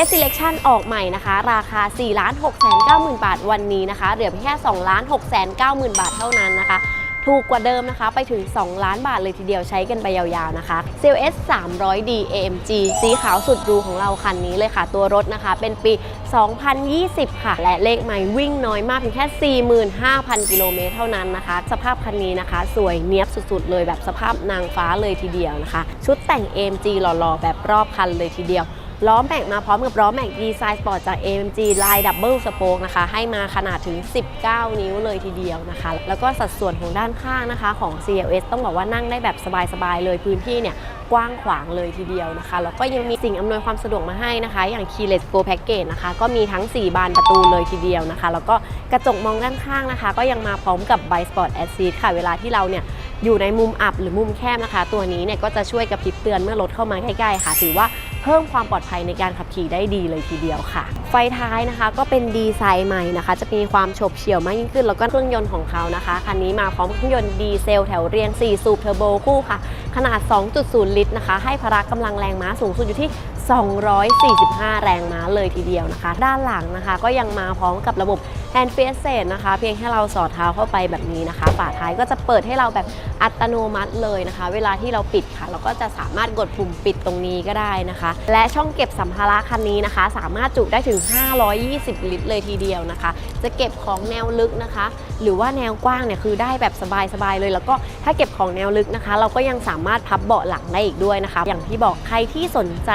Best Selection ออกใหม่นะคะ ราคา 4 6 9 0 0 0 บาทวันนี้นะคะ เหลือเพียงแค่2 6 9 0 0 0 บาทเท่านั้นนะคะถูกกว่าเดิมนะคะ ไปถึง 2 ล้านบาทเลยทีเดียวใช้กันไปยาวๆนะคะ CLS 300D AMG สีขาวสุดรูของเราคันนี้เลยค่ะ ตัวรถนะคะ เป็นปี 2020 ค่ะ และเลขไมล์วิ่งน้อยมากเพียงแค่ 45,000 กิโลเมตรเท่านั้นนะคะ สภาพคันนี้นะคะ สวยเนียบสุดๆ เลยแบบสภาพนางฟ้าเลยทีเดียวนะคะ ชุดแต่ง AMG หล่อๆ แบบรอบคันเลยทีเดียว ล้อแม็กมาพร้อมกับล้อแม็กดีไซน์สปอร์ตจาก AMG ลายดับเบิลสโปกนะคะ ให้มาขนาดถึง 19 นิ้วเลยทีเดียวนะคะ แล้วก็สัดส่วนของด้านข้างนะคะของ CLS ต้องบอกว่านั่งได้แบบสบายๆเลยพื้นที่เนี่ยกว้างขวางเลยทีเดียวนะคะ แล้วก็ยังมีสิ่งอำนวยความสะดวกมาให้นะคะ อย่าง Keyless Go Package นะคะ ก็มีทั้ง 4 บานประตูเลยทีเดียวนะคะ แล้วก็กระจกมองด้านข้างนะคะ ก็ยังมาพร้อมกับ b i spot Assist ค่ะ เวลาที่เราเนี่ยอยู่ในมุมอับหรือมุมแคบนะคะ ตัวนี้เนี่ยก็จะช่วยกระพริบเตือนเมื่อรถเข้ามาใกล้ๆค่ะ ถือว่า พิ่มความปลอดภัยในการขับขี่ได้ดีเลยทีเดียวค่ะ ไฟท้ายนะคะก็เป็นดีไซน์ใหม่นะคะ จะมีความโฉบเฉี่ยวมากยิ่งขึ้น แล้วก็เครื่องยนต์ของเขานะคะคันนี้มาพร้อมเครื่องยนต์ดีเซลแถวเรียง 4 สูบเทอร์โบคู่ค่ะขนาด 2.0 ลิตรนะคะ ให้พละกำลังแรงม้าสูงสุดอยู่ที่ 245 แรงม้าเลยทีเดียวนะคะ ด้านหลังนะคะ ก็ยังมาพร้อมกับระบบ Hand f a c e นะคะ เพียงแค่เราสอดเท้าเข้าไปแบบนี้นะคะ ฝาท้ายก็จะเปิดให้เราแบบอัตโนมัติเลยนะคะ เวลาที่เราปิดค่ะ เราก็จะสามารถกดปุ่มปิดตรงนี้ก็ได้นะคะ และช่องเก็บสัมภาระคันนี้นะคะ สามารถจุได้ถึง 520 ลิตรเลยทีเดียวนะคะ จะเก็บของแนวลึกนะคะ หรือว่าแนวกว้างเนี่ยคือได้แบบสบายๆเลย แล้วก็ถ้าเก็บของแนวลึกนะคะ เราก็ยังสาามารถพับเบาะหลังได้อีกด้วยนะคะ อย่างที่บอกใครที่สนใจ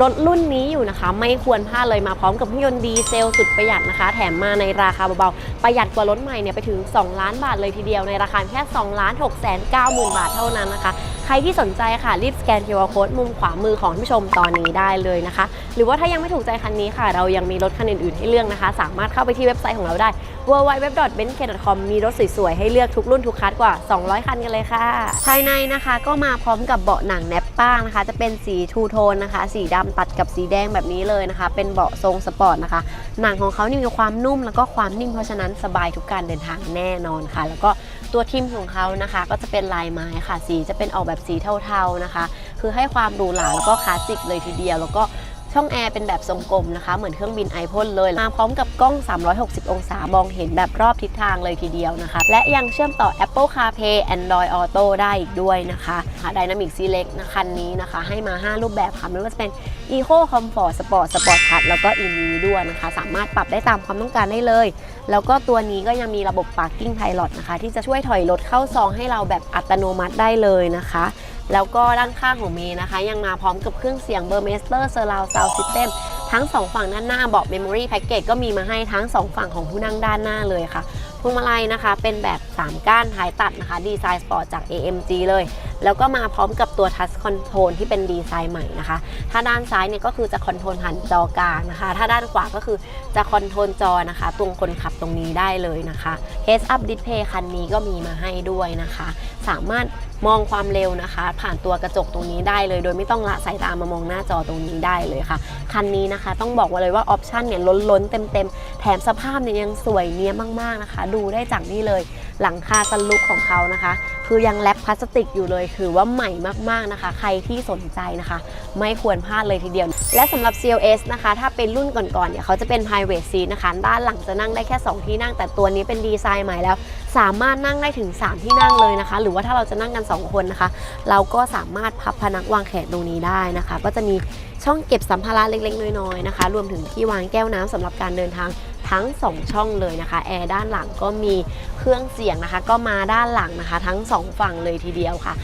รถรุ่นนี้อยู่นะคะ ไม่ควรพลาดเลยมาพร้อมกับเครื่องยนต์ดีเซลสุดประหยัดนะคะ แถมมาในราคาเบาๆ ประหยัดกว่ารถใหม่เนี่ยไปถึง 2 ล้านบาทเลยทีเดียวในราคาแค่ 2 ล้าน6แสน9หมื่นบาทเท่านั้นนะคะใครที่สนใจค่ะรีบสแกน QR Code มุมขวามือของท่านผู้ชมตอนนี้ได้เลยนะคะ หรือว่าถ้ายังไม่ถูกใจคันนี้ค่ะ เรายังมีรถคันอื่นๆให้เลือกนะคะ สามารถเข้าไปที่เว็บไซต์ของเราได้ www.benz.com มีรถสวยๆ ให้เลือกทุกรุ่นทุกคัสกว่า 200 คันกันเลยค่ะ ภายในนะคะก็มาพร้อมกับเบาะหนังแนปป้างนะคะ จะเป็นสีทูโทนนะคะ สีดำตัดกับสีแดงแบบนี้เลยนะคะ เป็นเบาะทรงสปอร์ตนะคะ หนังของเขานี่มีความนุ่มแล้วก็ความนิ่มเพราะฉะนั้นสบายทุกการเดินทางแน่นอนค่ะ แล้วก็ ตัวทิมของเขานะคะ ก็จะเป็นลายไม้ค่ะ สีจะเป็นออกแบบสีเทาๆนะคะ คือให้ความหรูหราแล้วก็คลาสสิกเลยทีเดียว แล้วก็ ช่องแอร์เป็นแบบทรงกลมนะคะ เหมือนเครื่องบินไอพ่นเลย มาพร้อมกับกล้อง 360 องศามองเห็นแบบรอบทิศทางเลยทีเดียวนะคะ และยังเชื่อมต่อ Apple CarPlay Android Auto ได้อีกด้วยนะคะค่ะ Dynamic Select นะคันนี้นะคะ ให้มา 5 รูปแบบค่ะ ไม่ว่าจะเป็น Eco Comfort Sport Sport Plus แล้วก็ Individual นะคะ สามารถปรับได้ตามความต้องการได้เลย แล้วก็ตัวนี้ก็ยังมีระบบ Parking Pilot นะคะ ที่จะช่วยถอยรถเข้าซองให้เราแบบอัตโนมัติได้เลยนะคะแล้วก็ด้านข้างของเมย์นะคะ ยังมาพร้อมกับเครื่องเสียงเบอร์เมสเตอร์เซอร์ราวซาวซิสเต็มทั้ง 2 ฝั่งด้านหน้าเบาะ Memory Package ก็มีมาให้ทั้ง 2 ฝั่งของผู้นั่งด้านหน้าเลยค่ะ พวงมาลัยนะคะ เป็นแบบ 3 ก้านท้ายตัดนะคะ ดีไซน์สปอร์ตจาก AMG เลย แล้วก็มาพร้อมกับตัว Touch Control ที่เป็นดีไซน์ใหม่นะคะ ถ้าด้านซ้ายเนี่ยก็คือจะคอนโทรลผ่านจอกลางนะคะ ถ้าด้านขวาก็คือจะคอนโทรลจอนะคะ ตรงคนขับตรงนี้ได้เลยนะคะ Heads Up Display คันนี้ก็มีมาให้ด้วยนะคะ สามารถมองความเร็วนะคะ ผ่านตัวกระจกตรงนี้ได้เลย โดยไม่ต้องละสายตามามองหน้าจอตรงนี้ได้เลยค่ะ คันนี้นะคะต้องบอกว่าเลยว่าออปชันเนี่ยล้นล้นๆเต็มๆแถมสภาพเนี่ยยังสวยเนี้ยมากๆนะคะดูได้จากนี่เลย หลังคาสลุกของเขานะคะ คือยังแรปพลาสติกอยู่เลยคือว่าใหม่มากๆนะคะ ใครที่สนใจนะคะ ไม่ควรพลาดเลยทีเดียว และสำหรับ CLS นะคะ ถ้าเป็นรุ่นก่อนๆเนี่ยเขาจะเป็น private seat นะคะ ด้านหลังจะนั่งได้แค่ 2 ที่นั่ง แต่ตัวนี้เป็นดีไซน์ใหม่แล้ว สามารถนั่งได้ถึง 3 ที่นั่งเลยนะคะ หรือว่าถ้าเราจะนั่งกัน 2 คนนะคะ เราก็สามารถพับพนักวางแขนตรงนี้ได้นะคะ ก็จะมีช่องเก็บสัมภาระเล็กๆ น้อยๆนะคะ รวมถึงที่วางแก้วน้ำสำหรับการเดินทาง ทั้ง 2 ช่องเลยนะคะ แอร์ด้านหลังก็มีเครื่องเสียงนะคะ ก็มาด้านหลังนะคะ ทั้ง 2 ฝั่งเลยทีเดียวค่ะ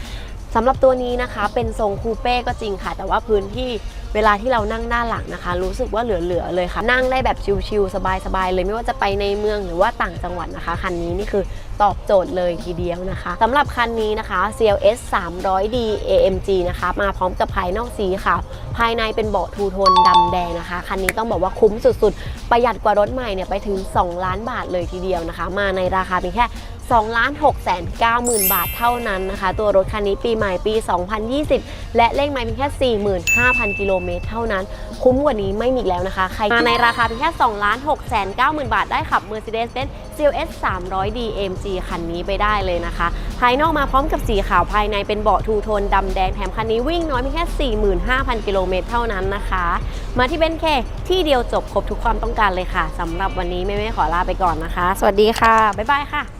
สำหรับตัวนี้นะคะ เป็นทรงคูเป้ก็จริงค่ะ แต่ว่าพื้นที่ เวลาที่เรานั่งด้านหลังนะคะ รู้สึกว่าเหลือๆเลยค่ะ นั่งได้แบบชิลๆสบายๆเลยไม่ว่าจะไปในเมืองหรือว่าต่างจังหวัดนะคะคันนี้นี่คือตอบโจทย์เลยทีเดียวนะคะสำหรับคันนี้นะคะ CLS 300D AMG นะคะ มาพร้อมกับภายนอกสีขาวภายในเป็นเบาะทูโทนดำแดงนะคะ คันนี้ต้องบอกว่าคุ้มสุดๆ ประหยัดกว่ารถใหม่เนี่ยไปถึง 2 ล้านบาทเลยทีเดียวนะคะ มาในราคาเพียงแค่2ล้าน6แสน9หมื่นบาทเท่านั้นนะคะ ตัวรถคันนี้ปีใหม่ปี 2020 และเลขไมล์เพียงแค่ 45,000 กิโลเมตรเท่านั้น คุ้มกว่านี้ไม่มีแล้วนะคะ ใครมาในราคาเพียงแค่2ล้าน6แสน9หมื่นบาทได้ขับ Mercedes-Benz CLS 300D AMG คันนี้ไปได้เลยนะคะ ภายนอกมาพร้อมกับสีขาวภายในเป็นเบาะทูโทนดำแดงแถมคันนี้วิ่งน้อยเพียงแค่ 45,000 กิโลเมตรเท่านั้นนะคะ มาที่เบนเคที่เดียวจบครบทุกความต้องการเลยค่ะสำหรับวันนี้แม่ๆขอลาไปก่อนนะคะ สวัสดีค่ะ บ๊ายบายค่ะ